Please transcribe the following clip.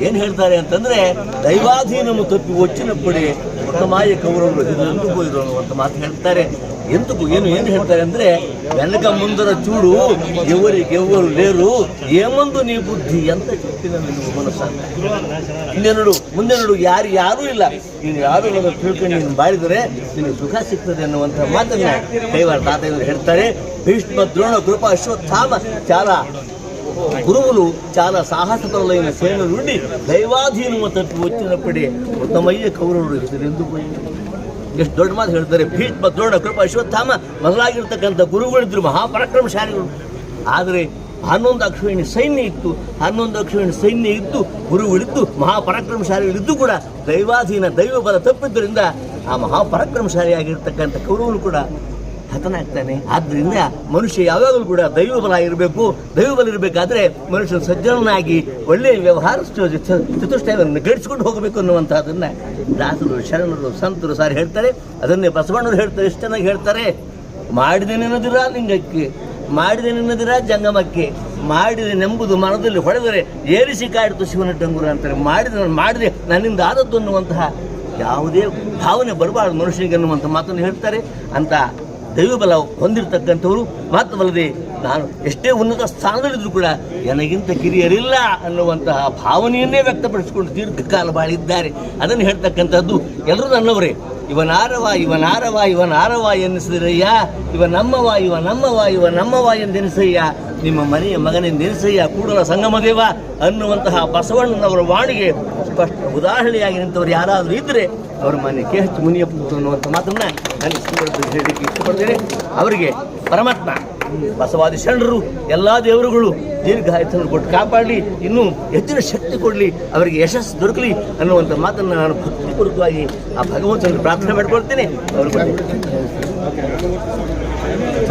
ಏನ್ ಹೇಳ್ತಾರೆ ಅಂತಂದ್ರೆ ದೈವಾಧೀನ ತಪ್ಪಿ ಒಚ್ಚಿನ ಪಡಿ ಮಾಯ ಕೌರವರು ಅಂತ ಮಾತು ಹೇಳ್ತಾರೆ. ಎಂದು ಏನು ಏನು ಹೇಳ್ತಾರೆ ಅಂದ್ರೆ ವೆನಕ ಮುಂದರ ಚೂಡು ಎವರಿಗೆವರು ಲೇರು ಏಮೊಂದು ನೀ ಬುದ್ಧಿ ಅಂತ ಮನಸ್ಸಾಗ ಮುಂದೆ ನೋಡು ಯಾರು ಯಾರು ಇಲ್ಲ. ನೀನು ಯಾರು ಇಲ್ಲದ ತಿಳ್ಕೊಂಡು ನೀನು ಬಾರಿದರೆ ನಿನಗೆ ಸುಖ ಸಿಗ್ತದೆ ಅನ್ನುವಂತ ಮಾತನ್ನ ದೇವರ ತಾತ ಹೇಳ್ತಾರೆ. ಭೀಷ್ಮ, ದ್ರೋಣ, ಕೃಪ, ಅಶ್ವತ್ಥಾಮ, ಚಾಲ ಗುರುವುಲು ಚಾಲಾ ಸಾಹಸಪರಲ್ಲಿನ ಸೇನೆ ನುಂಡಿ ದೈವಾಧೀನ ಮತ್ತು ವಚ್ಚಿನ ಪಡೆ ಉತ್ತಮಯ್ಯ ಕೌರವರು ಎಂದು ಎಷ್ಟು ದೊಡ್ಡ ಮಾತು ಹೇಳ್ತಾರೆ, ಭೀಷ್ಮ, ದ್ರೋಣ, ಕೃಪ, ಅಶ್ವತ್ಥಾಮ, ಮೊದಲಾಗಿರ್ತಕ್ಕಂಥ ಗುರುಗಳಿದ್ರು ಮಹಾಪರಾಕ್ರಮಶಾಲಿಗಳು. ಆದರೆ ಹನ್ನೊಂದು ಅಕ್ಷೋಹಿಣಿ ಸೈನ್ಯ ಇತ್ತು, ಹನ್ನೊಂದು ಅಕ್ಷೋಹಿಣಿ ಸೈನ್ಯ ಇತ್ತು ಗುರುಗಳಿದ್ದು, ಮಹಾಪರಾಕ್ರಮಶಾಲಿಗಳಿದ್ದು ಕೂಡ ದೈವಾಧೀನ ದೈವ ಬಲ ತಪ್ಪಿದ್ದರಿಂದ ಆ ಮಹಾಪರಾಕ್ರಮಶಾಲಿಯಾಗಿರ್ತಕ್ಕಂಥ ಕೌರವರು ಕೂಡ ಹತನಾಗ್ತಾನೆ. ಆದ್ದರಿಂದ ಮನುಷ್ಯ ಯಾವಾಗಲೂ ಕೂಡ ದೈವ ಬಲ ಇರಬೇಕು. ದೈವ ಬಲ ಇರಬೇಕಾದ್ರೆ ಮನುಷ್ಯ ಸಜ್ಜನನಾಗಿ ಒಳ್ಳೆಯ ವ್ಯವಹಾರ ಚತುಷ್ಟಯವನ್ನು ಗಳಿಸಿಕೊಂಡು ಹೋಗಬೇಕು ಅನ್ನುವಂಥದ್ದನ್ನ ದಾಸರು, ಶರಣರು, ಸಂತರು ಸಾರಿ ಹೇಳ್ತಾರೆ. ಅದನ್ನೇ ಬಸವಣ್ಣರು ಹೇಳ್ತಾರೆ ಎಷ್ಟು ಚೆನ್ನಾಗಿ ಹೇಳ್ತಾರೆ. ಮಾಡಿದೆ ನೆನದಿರ ಲಿಂಗಕ್ಕೆ, ಮಾಡಿದೆ ನೆನದಿರ ಜಂಗಮಕ್ಕೆ, ಮಾಡಿದೆ ನೆಂಬುದು ಮನದಲ್ಲಿ ಹೊಡೆದರೆ ಏರಿಸಿ ಕಾಡಿತು ಶಿವನ ಡಂಗುರ ಅಂತಾರೆ. ಮಾಡಿದ, ಮಾಡಿದೆ ನನ್ನಿಂದ ಆದದ್ದು ಅನ್ನುವಂತಹ ಯಾವುದೇ ಭಾವನೆ ಬರಬಾರದು ಮನುಷ್ಯನಿಗೆ ಅನ್ನುವಂಥ ಮಾತನ್ನು ಹೇಳ್ತಾರೆ. ಅಂತ ದೈವಬಲ ಹೊಂದಿರತಕ್ಕಂಥವರು ಮಾತ್ರವಲ್ಲದೆ ನಾನು ಎಷ್ಟೇ ಉನ್ನತ ಸ್ಥಾನದಲ್ಲಿದ್ದರೂ ಕೂಡ ನನಗಿಂತ ಕಿರಿಯರಿಲ್ಲ ಅನ್ನುವಂತಹ ಭಾವನೆಯನ್ನೇ ವ್ಯಕ್ತಪಡಿಸಿಕೊಂಡು ದೀರ್ಘಕಾಲ ಬಾಳಿದ್ದಾರೆ. ಅದನ್ನು ಹೇಳ್ತಕ್ಕಂಥದ್ದು ಎಲ್ಲರೂ ನನ್ನವರೇ. ಇವನಾರವ ಇವನಾರವ ಇವನಾರವ ಎನ್ನಿಸಿದ್ರಯ್ಯ. ಇವ ನಮ್ಮವ ಇವ ನಮ್ಮವ ಇವ ನಮ್ಮವ ಎಂದೆನಿಸಯ್ಯ. ನಿಮ್ಮ ಮನೆಯ ಮಗನೆಂದೆನಿಸಯ್ಯ ಕೂಡಲ ಸಂಗಮದೇವ ಅನ್ನುವಂತಹ ಬಸವಣ್ಣನವರ ವಾಣಿಗೆ ಸ್ಪಷ್ಟ ಉದಾಹರಣೆಯಾಗಿ ನಿಂತವರು ಯಾರಾದರೂ ಇದ್ದರೆ ಅವರ ಮನೆ ಕೆ ಎಚ್ ಮುನಿಯಪ್ಪ ಅನ್ನುವಂಥ ಮಾತನ್ನು ನಾನು ಇಷ್ಟಪಡ್ತೀನಿ ಹೇಳಲಿಕ್ಕೆ ಇಷ್ಟಪಡ್ತೇನೆ. ಅವರಿಗೆ ಪರಮಾತ್ಮ, ಬಸವಾದಿ ಶರಣರು, ಎಲ್ಲ ದೇವರುಗಳು ದೀರ್ಘಾಯತನ್ನು ಕೊಟ್ಟು ಕಾಪಾಡಲಿ, ಇನ್ನೂ ಹೆಚ್ಚಿನ ಶಕ್ತಿ ಕೊಡಲಿ, ಅವರಿಗೆ ಯಶಸ್ಸು ದೊರಕಲಿ ಅನ್ನುವಂಥ ಮಾತನ್ನು ನಾನು ಭಕ್ತಿಪೂರ್ವಕವಾಗಿ ಆ ಭಗವಂತನ ಪ್ರಾರ್ಥನೆ ಮಾಡಿಕೊಳ್ತೇನೆ. ಅವರು